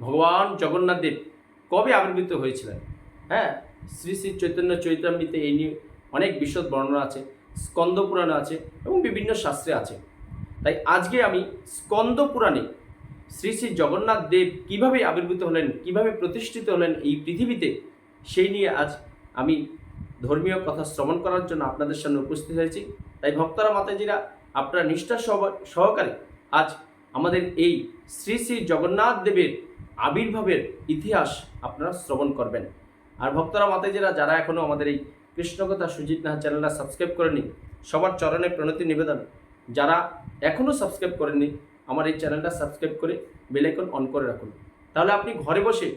ভগবান জগন্নাথ দেব কবে আবির্ভূত হয়েছিলেন? হ্যাঁ শ্রী শ্রী চৈতন্য চৈতামৃতে এই নিয়ে অনেক বিশদ বর্ণনা আছে, স্কন্দ পুরাণে আছে এবং বিভিন্ন শাস্ত্রে আছে। তাই আজকে আমি স্কন্দ পুরাণে শ্রী শ্রী জগন্নাথ দেব কীভাবে আবির্ভূত হলেন, কীভাবে প্রতিষ্ঠিত হলেন এই পৃথিবীতে, সেই নিয়ে আজ আমি ধর্মীয় কথা শ্রবণ করার জন্য আপনাদের সামনে উপস্থিত হয়েছি। তাই ভক্তরা, মাতাজিরা, আপনারা নিষ্ঠা সহ- সহকারে আজ আমাদের এই শ্রী শ্রী জগন্নাথ দেবের আবির্ভাবের ইতিহাস আপনারা শ্রবণ করবেন। আর ভক্তরা মাতাজিরা যারা এখনও আমাদের এই কৃষ্ণকথা সুজিত নাহা চ্যানেলটা সাবস্ক্রাইব করেনি সবার চরণে প্রণতি নিবেদন। যারা এখনও সাবস্ক্রাইব করেননি, আমার এই চ্যানেলটা সাবস্ক্রাইব করে বেলাইকন অন করে রাখুন। তাহলে আপনি ঘরে বসে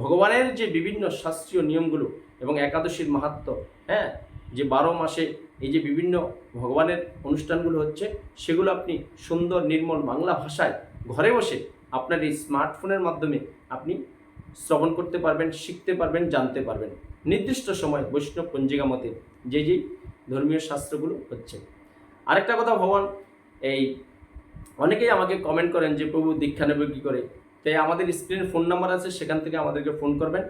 ভগবানের যে বিভিন্ন শাস্ত্রীয় নিয়মগুলো এবং একাদশীর মাহাত্ম হ্যাঁ যে বারো মাসে এই যে বিভিন্ন ভগবানের অনুষ্ঠানগুলো হচ্ছে, সেগুলো আপনি সুন্দর নির্মল বাংলা ভাষায় ঘরে বসে আপনার এই স্মার্টফোনের মাধ্যমে আপনি শ্রবণ করতে পারবেন, শিখতে পারবেন, জানতে পারবেন। নির্দিষ্ট সময় বৈষ্ণব পঞ্জিকা মতে যে যেই ধর্মীয় শাস্ত্রগুলো হচ্ছে। আরেকটা কথা ভগবান, এই অনেকেই আমাকে কমেন্ট করেন যে, প্রভু, দীক্ষা নেবে কী করে? তাই আমাদের স্ক্রিনে ফোন নাম্বার আছে, সেখান থেকে আমাদেরকে ফোন করবেন।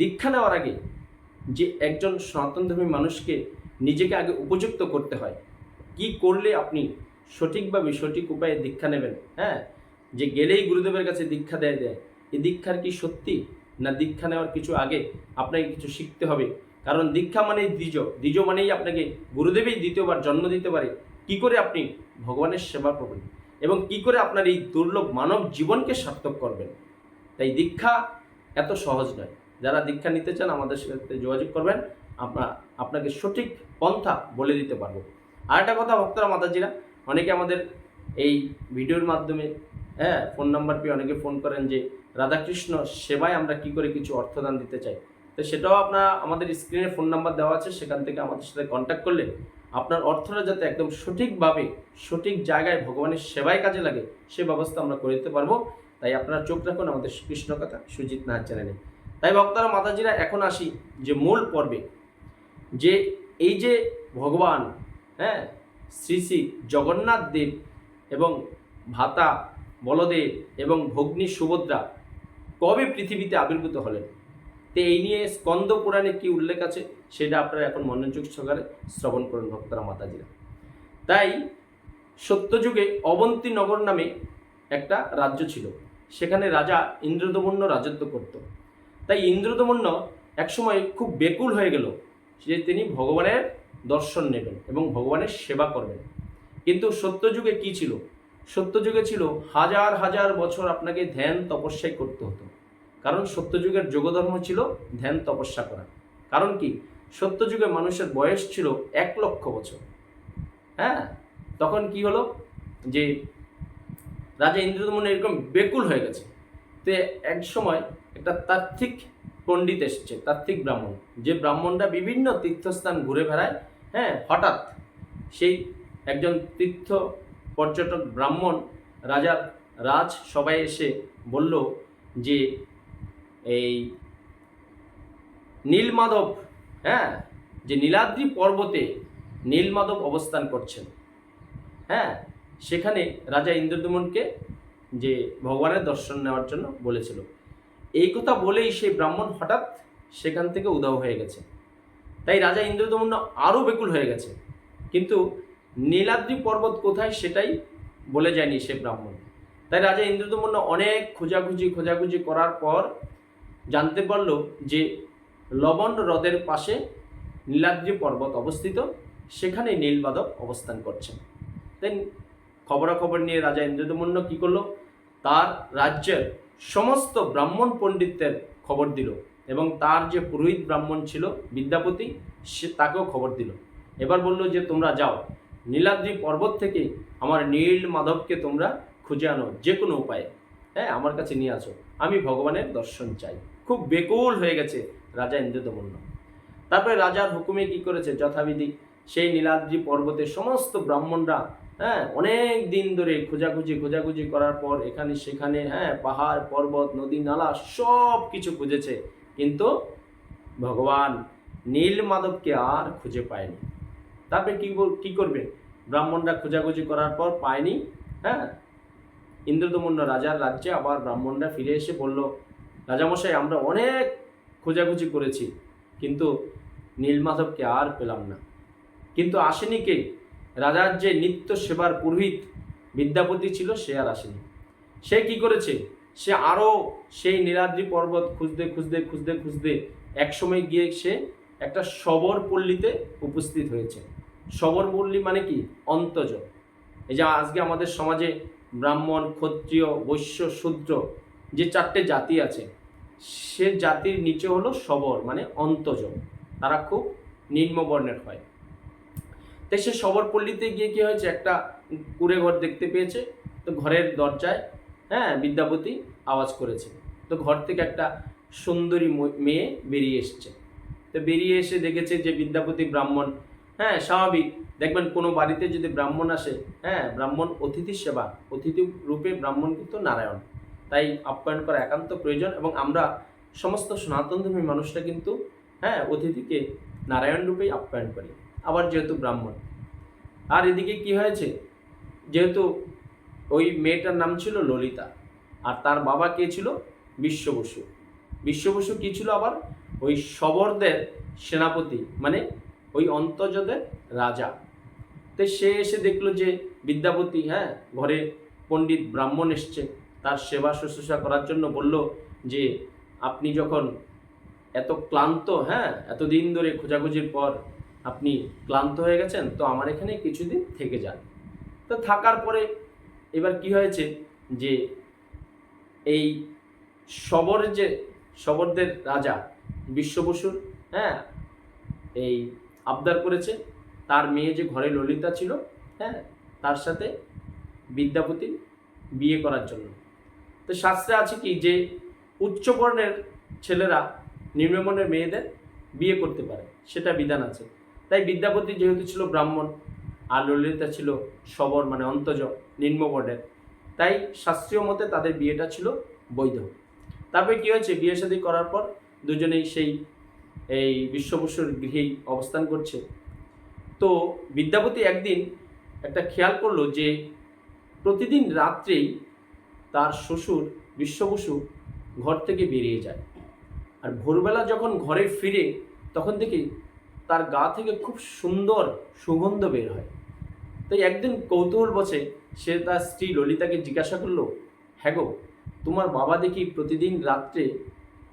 দীক্ষা নেওয়ার আগে যে একজন সনাতনধর্মী মানুষকে নিজেকে আগে উপযুক্ত করতে হয়। কি করলে আপনি সঠিকভাবে সঠিক উপায়ে দীক্ষা নেবেন? হ্যাঁ? যে গেলেই গুরুদেবের কাছে দীক্ষা দেয় দেয় এই দীক্ষার কি সত্যি? না দীক্ষা নেওয়ার কিছু আগে আপনাকে কিছু শিখতে হবে? কারণ দীক্ষা মানেই দ্বিজ দ্বিজ মানেই আপনাকে গুরুদেবই দ্বিতীয়বার জন্ম দিতে পারে। কি করে আপনি ভগবানের সেবা করবেন? এবং কি করে আপনার এই দুর্লভ মানব জীবনকে সার্থক করবেন? তাই দীক্ষা এত সহজ নয়। যারা দীক্ষা নিতে চান, আমাদের সাথে যোগাযোগ করবেন। আমরা আপনাকে সঠিক পন্থা বলে দিতে পারব। আর একটা কথা, ভক্তরা, মাতাজিরা, অনেকে আমাদের এই ভিডিওর মাধ্যমে হ্যাঁ ফোন নাম্বার পেয়ে অনেকে ফোন করেন যে, রাধাকৃষ্ণ, সেবায় আমরা কি করে কিছু অর্থদান দিতে চাই? তো সেটাও আপনার, আমাদের স্ক্রিনে ফোন নাম্বার দেওয়া আছে, সেখান থেকে আমাদের সাথে কন্ট্যাক্ট করলে আপনার অর্থটা যাতে একদম সঠিকভাবে, সঠিক জায়গায় ভগবানের সেবায় কাজে লাগে, সে ব্যবস্থা আমরা করে দিতে পারব। তাই আপনারা চোখ রাখুন আমাদের কৃষ্ণ কথা, সুজিত নাহার চ্যানেলে। তাই ভক্তরা, মাতাজিরা, এখন আসি যে মূল পর্বে। যে এই যে ভগবান হ্যাঁ শ্রী শ্রী জগন্নাথ দেব এবং ভাতা বলদেব এবং ভগ্নী সুভদ্রা কবে পৃথিবীতে আবির্ভূত হলেন? তো এই নিয়ে স্কন্দ পুরাণে কি উল্লেখ আছে? সেটা আপনারা এখন মনোযোগ সহকারে শ্রবণ করুন, ভক্তরা, মাতাজিরা। তাই সত্যযুগে অবন্তী নগর নামে একটা রাজ্য ছিল। সেখানে রাজা ইন্দ্রদমন্য রাজত্ব করত। তাই ইন্দ্রদমন্য একসময় খুব বেকুল হয়ে গেল যে তিনি ভগবানের দর্শন নেবেন এবং ভগবানের সেবা করবেন। কিন্তু সত্যযুগে কি ছিল? সত্যযুগে ছিল হাজার হাজার বছর আপনাকে ধ্যান তপস্যাই করতে হতো। কারণ সত্যযুগের যোগধর্ম ছিল ধ্যান তপস্যা করা। কারণ কি? সত্যযুগে মানুষের বয়স ছিল এক লক্ষ বছর। হ্যাঁ? তখন কি হলো? যে রাজা ইন্দ্রদমন এরকম বেকুল হয়ে গেছে। তো এক সময় একটা তাত্ত্বিক পণ্ডিত এসছে, তাত্ত্বিক ব্রাহ্মণ। যে ব্রাহ্মণরা বিভিন্ন তীর্থস্থান ঘুরে বেড়ায় হ্যাঁ হঠাৎ সেই একজন তীর্থ পর্যটক ব্রাহ্মণ রাজার রাজ সবাই এসে বলল যে এই নীলমাধব হ্যাঁ যে নীলাদ্রি পর্বতে নীলমাধব অবস্থান করছেন। হ্যাঁ সেখানে রাজা ইন্দ্রদমনকে যে ভগবানের দর্শন নেওয়ার জন্য বলেছিল। এই কথা বলেই সেই ব্রাহ্মণ হঠাৎ সেখান থেকে উধাও হয়ে গেছে। তাই রাজা ইন্দ্রদমন আরও বেকুল হয়ে গেছে। কিন্তু নীলাদ্রি পর্বত কোথায় সেটাই বলে যায়নি সে ব্রাহ্মণ। তাই রাজা ইন্দ্রদমন অনেক খোঁজাখুঁজি খোঁজাখুঁজি করার পর জানতে পারল যে লবণ হ্রদের পাশে নীলাদ্রি পর্বত অবস্থিত সেখানে নীলবাদক অবস্থান করছেন। দেন খবরাখবর নিয়ে রাজা ইন্দ্রদমন্য কী করল? তার রাজ্যের সমস্ত ব্রাহ্মণ পণ্ডিতদের খবর দিল এবং তার যে পুরোহিত ব্রাহ্মণ ছিল বিদ্যাপতি, সে তাকেও খবর দিল। এবার বলল যে, তোমরা যাও। নীলাদ্রি পর্বত থেকে আমার নীল মাধবকে তোমরা খুঁজে আনো যে কোনো উপায়ে। হ্যাঁ আমার কাছে নিয়ে আসো। আমি ভগবানের দর্শন চাই। খুব বেকুল হয়ে গেছে রাজা ইন্দ্রদমন্য তারপরে রাজার হুকুমে কি করেছে যথাবিধি? সেই নীলাদ্রি পর্বতের সমস্ত ব্রাহ্মণরা হ্যাঁ অনেক দিন ধরে খোঁজাখুঁজি খোঁজাখুঁজি করার পর এখানে, সেখানে হ্যাঁ পাহাড়, পর্বত, নদী, নালা সব কিছু খুঁজেছে। কিন্তু ভগবান নীল মাধবকে আর খুঁজে পায়নি। তারপরে কি কি করবে? ব্রাহ্মণরা খোঁজাখুঁজি করার পর পায়নি হ্যাঁ? ইন্দ্রদমন্য রাজার রাজ্যে আবার ব্রাহ্মণরা ফিরে এসে বলল, রাজামশাই, আমরা অনেক খোঁজাখুঁজি করেছি, কিন্তু নীলমাধবকে আর পেলাম না। কিন্তু আসেনি কে? রাজার যে নিত্য সেবার পুরোহিত, বিদ্যাপতি ছিল, সে আর আসেনি। সে কি করেছে? সে আরও সেই নীলাদ্রি পর্বত খুঁজতে খুঁজতে খুঁজতে খুঁজতে একসময় গিয়ে সে একটা শবর পল্লীতে উপস্থিত হয়েছে। শবর পল্লী মানে কি? অন্তজ এই যে আজকে আমাদের সমাজে ব্রাহ্মণ, ক্ষত্রিয়, বৈশ্য, শূদ্র যে চারটে জাতি আছে, সে জাতির নিচে হলো সবর মানে অন্তজ তারা খুব নিম্ন বর্ণের হয়। তাই সে শবরপল্লীতে গিয়ে কি হয়েছে? একটা কুড়ে ঘর দেখতে পেয়েছে। তো ঘরের দরজায় হ্যাঁ বিদ্যাপতি আওয়াজ করেছে। তো ঘর থেকে একটা সুন্দরী মেয়ে বেরিয়ে এসছে। তো বেরিয়ে এসে দেখেছে যে বিদ্যাপতি ব্রাহ্মণ হ্যাঁ স্বাভাবিক। দেখবেন কোনো বাড়িতে যদি ব্রাহ্মণ আসে হ্যাঁ ব্রাহ্মণ অতিথি সেবা, অতিথি রূপে ব্রাহ্মণ কিন্তু নারায়ণ। তাই আপ্যায়ন করা একান্ত প্রয়োজন এবং আমরা সমস্ত সনাতন ধর্মী মানুষরা কিন্তু হ্যাঁ অতিথিকে নারায়ণ রূপেই আপ্যায়ন করি। আবার যেহেতু ব্রাহ্মণ। আর এদিকে কি হয়েছে? যেহেতু ওই মেয়েটার নাম ছিল ললিতা, আর তার বাবা কে ছিল? বিশ্ব বসু বিশ্ব বসু কি ছিল আবার? ওই শবরদের সেনাপতি মানে ওই অন্তর্জদের রাজা। তো সে এসে দেখল যে বিদ্যাপতি হ্যাঁ ঘরে পণ্ডিত ব্রাহ্মণ এসছে। তার সেবা শুশ্রূষা করার জন্য বলল যে, আপনি যখন এত ক্লান্ত হ্যাঁ এতদিন ধরে খোঁজাখুঁজির পর আপনি ক্লান্ত হয়ে গেছেন, তো আমার এখানে কিছুদিন থেকে যান। তো থাকার পরে এবার কি হয়েছে যে, এই শবর যে শবরদের রাজা বিশ্ব বসুর হ্যাঁ এই আবদার করেছে। তার মেয়ে যে ঘরে ললিতা ছিল হ্যাঁ তার সাথে বিদ্যাপতি বিয়ে করার জন্য। তো শাস্ত্রে আছে কি যে, উচ্চবর্ণের ছেলেরা নিম্নবর্ণের মেয়েদের বিয়ে করতে পারে, সেটা বিধান আছে। তাই বিদ্যাপতি যেহেতু ছিল ব্রাহ্মণ, আর ললিতা ছিল সবর মানে অন্তজ নিম্নবর্ণের। তাই শাস্ত্রীয় মতে তাদের বিয়েটা ছিল বৈধ। তারপরে কী হয়েছে, বিয়ে শাদী করার পর দুজনেই সেই, এই বিশ্ববসুর গৃহেই অবস্থান করছে। তো বিদ্যাপতি একদিন একটা খেয়াল করল যে প্রতিদিন রাত্রেই তার শ্বশুর বিশ্ববসু ঘর থেকে বেরিয়ে যায়। আর ভোরবেলা যখন ঘরে ফিরে, তখন দেখি তার গা থেকে খুব সুন্দর সুগন্ধ বের হয়। তাই একদিন কৌতূহল বসে সে তার স্ত্রী ললিতাকে জিজ্ঞাসা করল হ্যাঁ গো, তোমার বাবা দেখি প্রতিদিন রাত্রে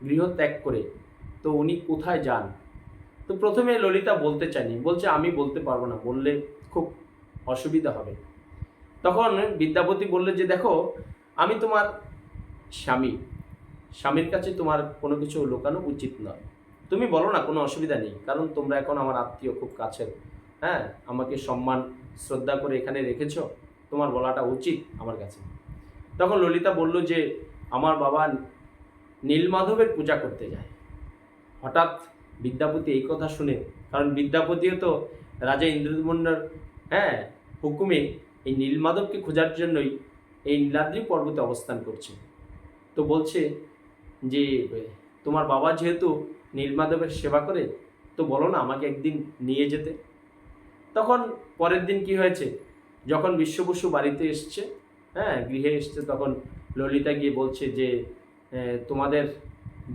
গৃহ ত্যাগ করে, তো উনি কোথায় যান? তো প্রথমে ললিতা বলতে চায়নি, বলছে, আমি বলতে পারব না। বললে খুব অসুবিধা হবে। তখন বিদ্যাপতি বললে যে, দেখো, আমি তোমার স্বামী। স্বামীর কাছে তোমার কোনো কিছু লুকানো উচিত নয়। তুমি বলো না, কোনো অসুবিধা নেই। কারণ তোমরা এখন আমার আত্মীয় খুব কাছের। হ্যাঁ আমাকে সম্মান, শ্রদ্ধা করে এখানে রেখেছ। তোমার বলাটা উচিত আমার কাছে। তখন ললিতা বলল যে, আমার বাবা নীলমাধবের পূজা করতে যায়। হঠাৎ বিদ্যাপতি এই কথা শুনে কারণ বিদ্যাপতিও তো রাজা ইন্দ্রদমন্ডর হ্যাঁ হুকুমে এই নীলমাধবকে খোঁজার জন্যই এই নীলাদ্রি পর্বতে অবস্থান করছে। তো বলছে যে তোমার বাবা যেহেতু নীলমাধবের সেবা করে তো বলো না আমাকে একদিন নিয়ে যেতে। তখন পরের দিন কি হয়েছে? যখন বিশ্ববসু বাড়িতে এসছে হ্যাঁ গৃহে এসছে তখন ললিতা গিয়ে বলছে যে "আহ, তোমাদের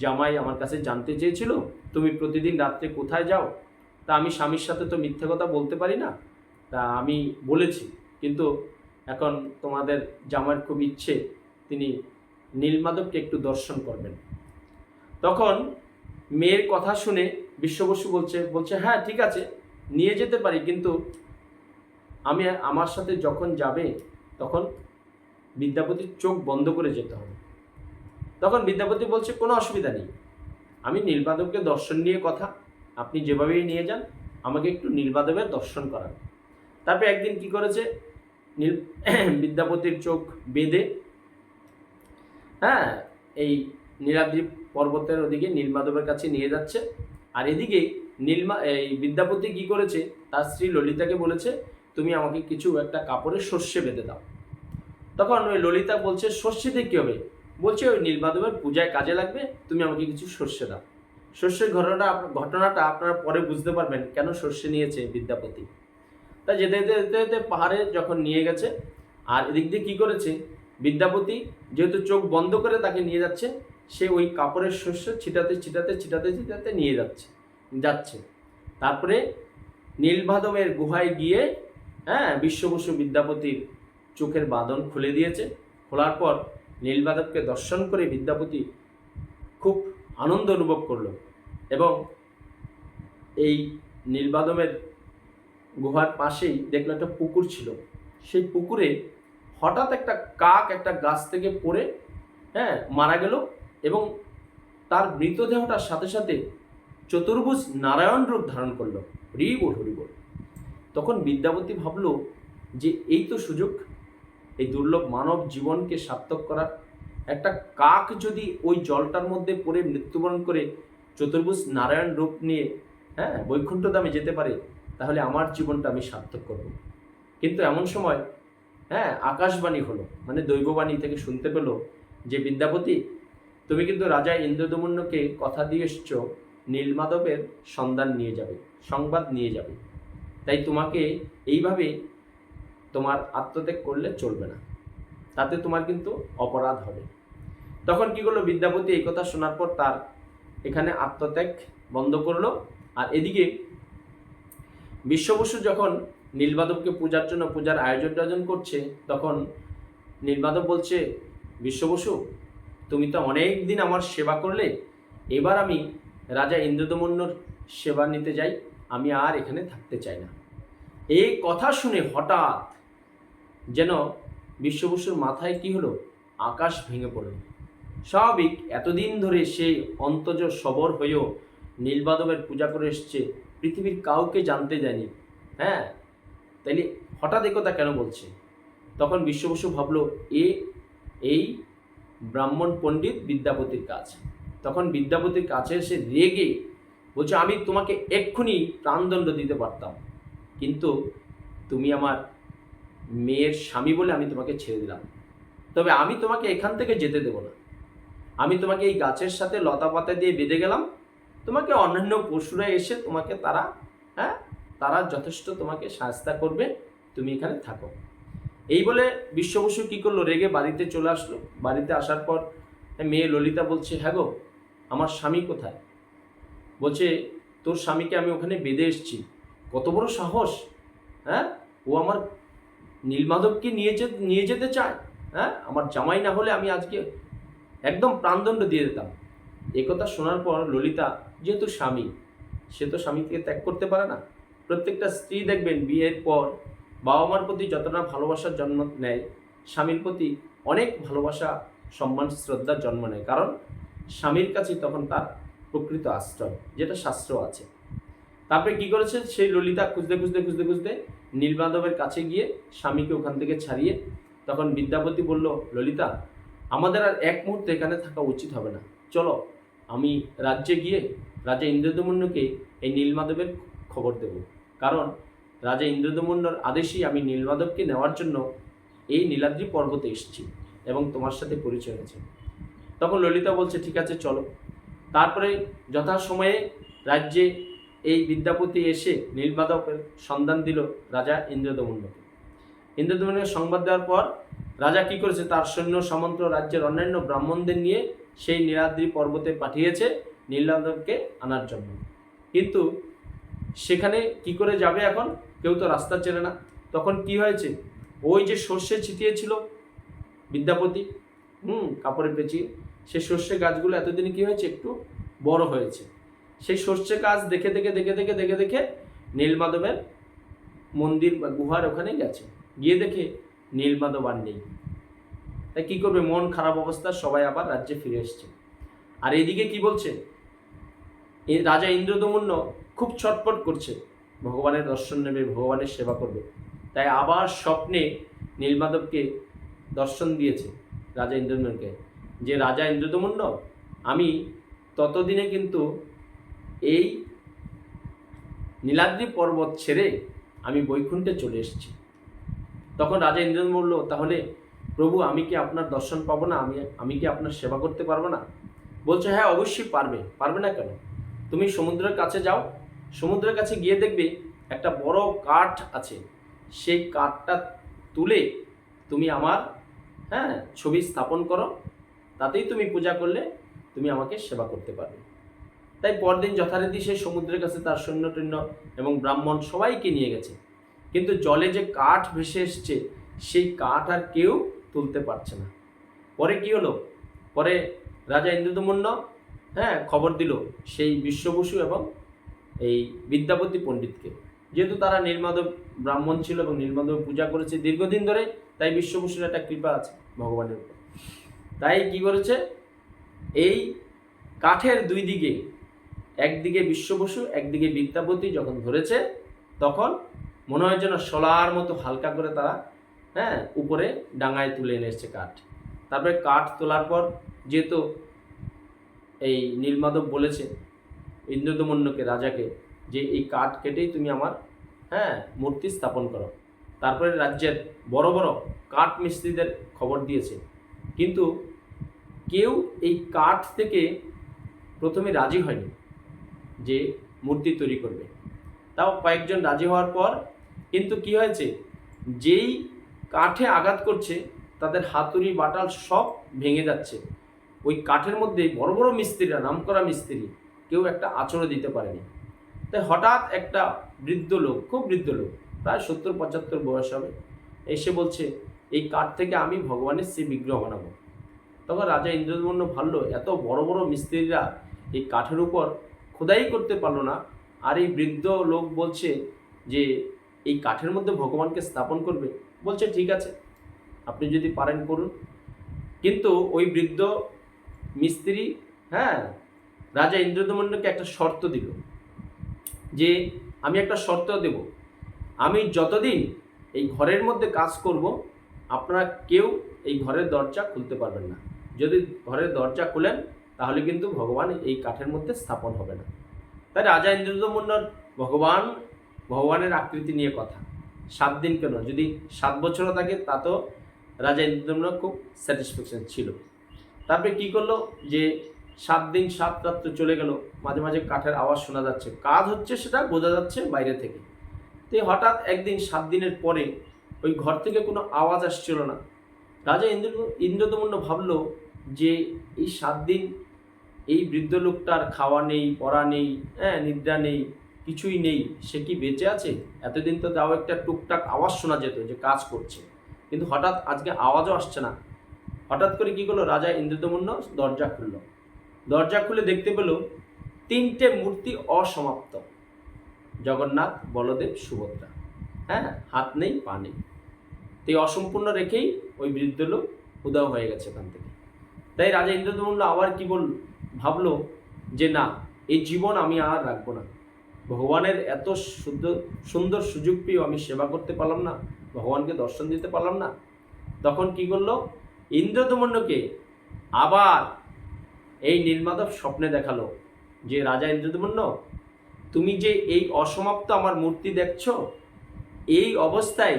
জামাই আমার কাছে জানতে চেয়েছিল, তুমি প্রতিদিন রাত্রে কোথায় যাও? তা আমি স্বামীর সাথে তো মিথ্যে কথা বলতে পারি না। তা আমি বলেছি, কিন্তু এখন তোমাদের জামাইয়ের খুব ইচ্ছে, তিনি নীলমাধবকে একটু দর্শন করবেন। তখন মেয়ের কথা শুনে বিশ্ববসু বলছে বলছে হ্যাঁ ঠিক আছে, নিয়ে যেতে পারি, কিন্তু আমি আমার সাথে যখন যাবে, তখন বিদ্যাপতির চোখ বন্ধ করে যেতে হবে। তখন বিদ্যাপতি বলছে, কোনো অসুবিধা নেই। আমি নীলমাধবকে দর্শন নিয়ে কথা। আপনি যেভাবেই নিয়ে যান, আমাকে একটু নীলমাধবের দর্শন করান। তারপরে একদিন কি করেছে? নীল বিদ্যাপতির চোখ বেঁধে হ্যাঁ এই নীলাদ্রি পর্বতের ওদিকে নীলমাধবের কাছে নিয়ে যাচ্ছে। আর এদিকে নীলমা, এই বিদ্যাপতি কি করেছে? তার স্ত্রী ললিতাকে বলেছে, তুমি আমাকে কিছু একটা কাপড়ে সর্ষে বেঁধে দাও। তখন ওই ললিতা বলছে, সর্ষে দিয়ে কী হবে? বলছে, ওই নীলমাধবের পূজায় কাজে লাগবে, তুমি আমাকে কিছু সর্ষে দাও। সর্ষের ঘটনাটা ঘটনাটা আপনারা পরে বুঝতে পারবেন কেন সর্ষে নিয়েছে বিদ্যাপতি। তা যেতে যেতে যেতে যেতে পাহাড়ে যখন নিয়ে গেছে, আর এদিক দিয়ে কী করেছে, বিদ্যাপতি যেহেতু চোখ বন্ধ করে তাকে নিয়ে যাচ্ছে, সে ওই কাপড়ের শস্য ছিটাতে ছিটাতে ছিটাতে ছিটাতে নিয়ে যাচ্ছে যাচ্ছে। তারপরে নীলভাদমের গুহায় গিয়ে হ্যাঁ বিশ্ববসু বিদ্যাপতির চোখের বাঁধন খুলে দিয়েছে। খোলার পর নীলমাধবকে দর্শন করে বিদ্যাপতি খুব আনন্দ অনুভব করল এবং এই নীলবাদমের গুহার পাশেই দেখল একটা পুকুর ছিল। সেই পুকুরে হঠাৎ একটা কাক একটা গাছ থেকে পড়ে হ্যাঁ মারা গেল এবং তার মৃতদেহটার সাথে সাথে চতুর্ভুজ নারায়ণ রূপ ধারণ করল। হরিবোল হরিবোল। তখন বিদ্যাপতি ভাবল যে এই তো সুযোগ এই দুর্লভ মানব জীবনকে সার্থক করার। একটা কাক যদি ওই জলটার মধ্যে পড়ে মৃত্যুবরণ করে চতুর্ভুজ নারায়ণ রূপ নিয়ে হ্যাঁ বৈকুণ্ঠ দামে যেতে পারে, তাহলে আমার জীবনটা আমি সার্থক করব। কিন্তু এমন সময় হ্যাঁ আকাশবাণী হলো মানে দৈববাণী থেকে শুনতে পেল যে, বিদ্যাপতি, তুমি কিন্তু রাজা ইন্দ্রদমন্যকে কথা দিয়ে এসছো নীলমাধবের সন্ধান নিয়ে যাবে, সংবাদ নিয়ে যাবে। তাই তোমাকে এইভাবে তোমার আত্মত্যাগ করলে চলবে না। তাতে তোমার কিন্তু অপরাধ হবে। তখন কি করল বিদ্যাপতি এই কথা শোনার পর তার এখানে আত্মত্যাগ বন্ধ করল। আর এদিকে বিশ্ববসু যখন নীলমাধবকে পূজার জন্য পূজার আয়োজন টায়োজন করছে, তখন নীলমাধব বলছে, বিশ্ববসু, তুমি তো অনেক দিন আমার সেবা করলে। এবার আমি রাজা ইন্দ্রদমন্যর সেবা নিতে যাই। আমি আর এখানে থাকতে চাই না। এই কথা শুনে হঠাৎ যেন বিশ্ববসুর মাথায় কি হলো? আকাশ ভেঙে পড়ল। স্বাভাবিক, এতদিন ধরে সেই অন্তজ সবর হয়েও নীলবাদবের পূজা করে এসছে, পৃথিবীর কাউকে জানতে যায়নি হ্যাঁ? তাইলে হঠাৎ এ কথা কেন বলছে? তখন বিশ্ববসু ভাবলো, এ, এই ব্রাহ্মণ পণ্ডিত বিদ্যাপতির কাজ। তখন বিদ্যাপতির কাছে এসে রেগে বলছে, আমি তোমাকে এক্ষুনি প্রাণদণ্ড দিতে পারতাম। কিন্তু তুমি আমার মেয়ের স্বামী বলে আমি তোমাকে ছেড়ে দিলাম। তবে আমি তোমাকে এখান থেকে যেতে দেবো না। আমি তোমাকে এই গাছের সাথে লতা পাতা দিয়ে বেঁধে গেলাম। তোমাকে অন্যান্য পশুরা এসে তোমাকে তারা হ্যাঁ? তারা যথেষ্ট তোমাকে সাহায্য করবে। তুমি এখানে থাকো। এই বলে বিশ্ববসু কী করল? রেগে বাড়িতে চলে আসলো। বাড়িতে আসার পর মেয়ে ললিতা বলছে হ্যাঁ গো, আমার স্বামী কোথায়? বলছে, তোর স্বামীকে আমি ওখানে বেঁধে এসেছি। কত বড় সাহস হ্যাঁ? ও আমার নীলমাধবকে নিয়ে যে নিয়ে যেতে চায় হ্যাঁ? আমার জামাই না হলে আমি আজকে একদম প্রাণদণ্ড দিয়ে দিতাম। এ কথা শোনার পর ললিতা যেহেতু স্বামী, সে তো স্বামীকে ত্যাগ করতে পারে না। প্রত্যেকটা স্ত্রী দেখবেন বিয়ের পর বাবা মার প্রতি যতটা ভালোবাসার জন্ম নেয়, স্বামীর প্রতি অনেক ভালোবাসা, সম্মান, শ্রদ্ধার জন্ম নেয়। কারণ স্বামীর কাছে তখন তার প্রকৃত আশ্রয়, যেটা শাস্ত্র আছে। তারপরে কি করেছে? সেই ললিতা খুঁজতে খুঁজতে খুঁজতে খুঁজতে নীলমাধবের কাছে গিয়ে স্বামীকে ওখান থেকে ছাড়িয়ে তখন বিদ্যাপতি বলল, ললিতা, আমাদের আর এক মুহূর্তে এখানে থাকা উচিত হবে না। চলো, আমি রাজ্যে গিয়ে রাজা ইন্দ্রদমন্যকে এই নীলমাধবের খবর দেব। কারণ রাজা ইন্দ্রদমন্যর আদেশেই আমি নীলমাধবকে নেওয়ার জন্য এই নীলাদ্রি পর্বতে এসেছি এবং তোমার সাথে পরিচয় হয়েছে। তখন ললিতা বলছে, ঠিক আছে, চলো। তারপরে যথাসময়ে রাজ্যে এই বিদ্যাপতি এসে নীলমাধবের সন্ধান দিল রাজা ইন্দ্রদমন্যকে ইন্দ্রদমন্যকে সংবাদ দেওয়ার পর রাজা কি করেছে? তার সৈন্য সামন্ত রাজ্যের অন্যান্য ব্রাহ্মণদের নিয়ে সেই নীলাদ্রি পর্বতে পাঠিয়েছে নীলমাধবকে আনার জন্য। কিন্তু সেখানে কি করে যাবে এখন? কেউ তো রাস্তা চেনে না। তখন কি হয়েছে? ওই যে সর্ষে ছিটিয়েছিল বিদ্যাপতি, হুম কাপড়ে পেঁচিয়ে সেই সর্ষে গাছগুলো এতদিনে কি হয়েছে? একটু বড় হয়েছে। সেই সর্ষে কাজ দেখে দেখে দেখে দেখে দেখে দেখে নীলমাধবের মন্দির বা গুহার ওখানে গেছে। গিয়ে দেখে নীলমাধব আর নেই। তাই কী করবে? মন খারাপ অবস্থা, সবাই আবার রাজ্যে ফিরে এসছে। আর এদিকে কি বলছে? রাজা ইন্দ্রদমন্য খুব ছটপট করছে। ভগবানের দর্শন নেবে, ভগবানের সেবা করবে। তাই আবার স্বপ্নে নীলমাধবকে দর্শন দিয়েছে রাজা ইন্দ্রদমনকে। যে রাজা ইন্দ্রদমুন্ড আমি ততদিনে কিন্তু এই নীলাদ্রি পর্বত ছেড়ে আমি বৈকুণ্ঠে চলে এসেছি। তখন রাজা ইন্দ্র বলল, তাহলে প্রভু, আমি কি আপনার দর্শন পাবো না? আমি আমি কি আপনার সেবা করতে পারব না? বলছে হ্যাঁ অবশ্যই পারবে। পারবে না কেন? তুমি সমুদ্রের কাছে যাও। সমুদ্রের কাছে গিয়ে দেখবে একটা বড় কাঠ আছে। সেই কাঠটা তুলে তুমি আমার হ্যাঁ ছবি স্থাপন করো। তাতেই তুমি পূজা করলে তুমি আমাকে সেবা করতে পারবে। তাই পরদিন যথারীতি সেই সমুদ্রের কাছে তার সৈন্য টৈন্য এবং ব্রাহ্মণ সবাইকে নিয়ে গেছে। কিন্তু জলে যে কাঠ ভেসে এসছে, সেই কাঠ আর কেউ তুলতে পারছে না। পরে কি হলো? পরে রাজা ইন্দ্রদমন্য হ্যাঁ খবর দিল সেই বিশ্ববসু এবং এই বিদ্যাপতি পণ্ডিতকে। যেহেতু তারা নির্মাধব ব্রাহ্মণ ছিল এবং নির্মাধব পূজা করেছে দীর্ঘদিন ধরে, তাই বিশ্ববসুর একটা কৃপা আছে ভগবানের উপর। তাই কি করেছে? এই কাঠের দুই দিকে একদিকে বিশ্ববসু, একদিকে বিদ্যাপতি যখন ধরেছে, তখন মনে হয় যেন শোলার মতো হালকা করে তারা হ্যাঁ উপরে ডাঙায় তুলে এনে এসছে কাঠ। তারপরে কাঠ তোলার পর যেহেতু এই নীলমাধব বলেছে, ইন্দ্রদমন্যকে, রাজাকে, যে এই কাঠ কেটেই তুমি আমার হ্যাঁ মূর্তি স্থাপন করো। তারপরে রাজ্যের বড় বড় কাঠ মিস্ত্রিদের খবর দিয়েছে। কিন্তু কেউ এই কাঠ থেকে প্রথমে রাজি হয়নি। যে মূর্তি তৈরি করবে। তাও কয়েকজন রাজি হওয়ার পর কিন্তু কি হয়েছে? যেই কাঠে আঘাত করছে, তাদের হাতুড়ি, বাটাল সব ভেঙে যাচ্ছে। ওই কাঠের মধ্যে বড় বড় মিস্ত্রিরা, নামকরা মিস্ত্রি কেউ একটা আচরণ দিতে পারেনি। তাই হঠাৎ একটা বৃদ্ধ লোক, খুব বৃদ্ধ লোক, প্রায় সত্তর পঁচাত্তর বয়স হবে, এসে বলছে, এই কাঠ থেকে আমি ভগবানের শ্রী বিগ্রহ বানাবো। তখন রাজা ইন্দ্রদমন্য ভাবল এত বড় বড় মিস্ত্রিরা এই কাঠের উপর খোদাই করতে পারল না। আর এই বৃদ্ধ লোক বলছে যে, এই কাঠের মধ্যে ভগবানকে স্থাপন করবে? বলছে, ঠিক আছে, আপনি যদি পারেন করুন। কিন্তু ওই বৃদ্ধ মিস্ত্রি হ্যাঁ রাজা ইন্দ্রদমন্ডকে একটা শর্ত দিল যে, আমি একটা শর্ত দেব। আমি যতদিন এই ঘরের মধ্যে কাজ করব, আপনারা কেউ এই ঘরের দরজা খুলতে পারবেন না। যদি ঘরের দরজা খুলেন তাহলে কিন্তু ভগবান এই কাঠের মধ্যে স্থাপন হবে না। তাই রাজা ইন্দ্রদমন্ডর ভগবান ভগবানের আকৃতি নিয়ে কথা। সাত দিন কেন? যদি সাত বছরও থাকে, তা তো রাজা ইন্দ্রদমন খুব স্যাটিসফ্যাকশন ছিল। তারপরে কি করল? যে সাত দিন সাত রাত্র চলে গেল, মাঝে মাঝে কাঠের আওয়াজ শোনা যাচ্ছে। কাজ হচ্ছে সেটা বোঝা যাচ্ছে বাইরে থেকে। তো হঠাৎ একদিন সাত দিনের পরে ওই ঘর থেকে কোনো আওয়াজ আসছিল না। রাজা ইন্দ্র ইন্দ্রদমন্য ভাবলো যে এই সাত দিন এই বৃদ্ধ লোকটার খাওয়া নেই, পড়া নেই হ্যাঁ নিদ্রা নেই, কিছুই নেই, সে কি বেঁচে আছে? এতদিন তো তাও একটা টুকটাক আওয়াজ শোনা যেত যে কাজ করছে। কিন্তু হঠাৎ আজকে আওয়াজও আসছে না। হঠাৎ করে কি করল? রাজা ইন্দ্রদমন্য দরজা খুললো। দরজা খুলে দেখতে পেল তিনটে মূর্তি অসমাপ্ত। জগন্নাথ, বলদেব, সুভদ্রা। হ্যাঁ হাত নেই, পা নেই। তো এই অসম্পূর্ণ রেখেই ওই বৃদ্ধ লোক উদাও হয়ে গেছে ওখান থেকে। তাই রাজা ইন্দ্রদমল্ল আবার কি বল ভাবলো যে না, এই জীবন আমি আর রাখব না। ভগবানের এত শুদ্ধ, সুন্দর সুযোগ পেয়েও আমি সেবা করতে পারলাম না, ভগবানকে দর্শন দিতে পারলাম না। তখন কি করল? ইন্দ্রদমন্যকে আবার এই নীলমাধব স্বপ্নে দেখাল যে, রাজা ইন্দ্রদমন্য তুমি যে এই অসমাপ্ত আমার মূর্তি দেখছ, এই অবস্থায়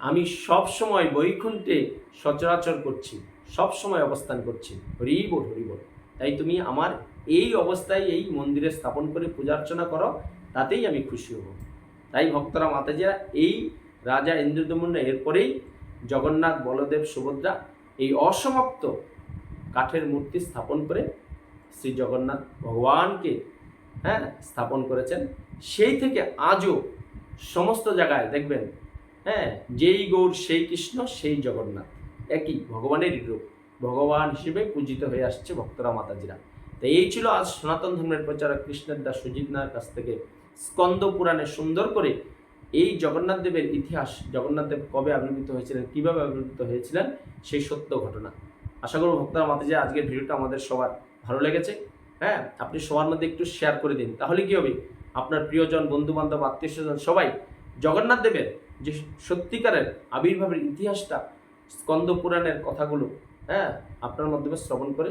আমি সব সময় বৈকুণ্ঠে সচরাচর করছি সব সময় অবস্থান করছি। হরি বল হরি বল। তাই তুমি আমার এই অবস্থায় এই মন্দিরে স্থাপন করে পূজা অর্চনা করো, তাতেই আমি খুশি হব। তাই ভক্তরা, মাতাজিরা, এই রাজা ইন্দ্রদমন্য এরপরেই জগন্নাথ, বলদেব, সুভদ্রা এই অসমাপ্ত কাঠের মূর্তি স্থাপন করে শ্রী জগন্নাথ ভগবানকে হ্যাঁ স্থাপন করেছেন। সেই থেকে আজও সমস্ত জায়গায় দেখবেন হ্যাঁ যেই গৌর, সেই কৃষ্ণ, সেই জগন্নাথ। একই, ভগবানেরই রূপ। ভগবান হিসেবে পূজিত হয়ে আসছে ভক্তরা মাতাজিরা। তো এই ছিল আজ সনাতন ধর্মের প্রচারক কৃষ্ণের দাস সুজিত নায়ের কাছ থেকে স্কন্দ পুরাণে সুন্দর করে এই জগন্নাথ দেবের ইতিহাস, জগন্নাথ দেব কবে আবির্ভূত হয়েছিলেন, কীভাবে আবির্ভূত হয়েছিলেন, সেই সত্য ঘটনা। আশা করব ভক্তরা মাতাজি আজকের ভিডিওটা আমাদের সবার ভালো লেগেছে। হ্যাঁ আপনি সবার মধ্যে একটু শেয়ার করে দিন। তাহলে কী হবে? আপনার প্রিয়জন বন্ধু বান্ধব আত্মীয় স্বজন সবাই জগন্নাথ দেবের যে সত্যিকারের আবির্ভাবের ইতিহাসটা, স্কন্দ পুরাণের কথাগুলো হ্যাঁ আপনার মাধ্যমে শ্রবণ করে,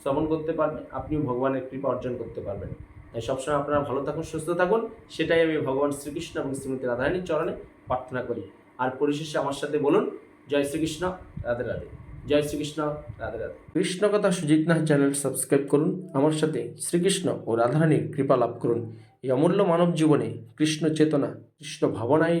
শ্রবণ করতে পারবেন, আপনিও ভগবানের কৃপা অর্জন করতে পারবেন। তাই সবসময় আপনারা ভালো থাকুন, সুস্থ থাকুন, সেটাই আমি ভগবান শ্রীকৃষ্ণ এবং শ্রীমতী রাধারানীর চরণে প্রার্থনা করি। আর পরিশেষে আমার সাথে বলুন, জয় শ্রীকৃষ্ণ, রাধে রাধে। জয় শ্রীকৃষ্ণ, রাধে রাধে। কৃষ্ণ কথা সুজিত নাহ চ্যানেল সাবস্ক্রাইব করুন, আমার সাথে শ্রীকৃষ্ণ ও রাধারানীর কৃপা লাভ করুন। এই অমূল্য মানব জীবনে কৃষ্ণ চেতনা, কৃষ্ণ ভাবনায়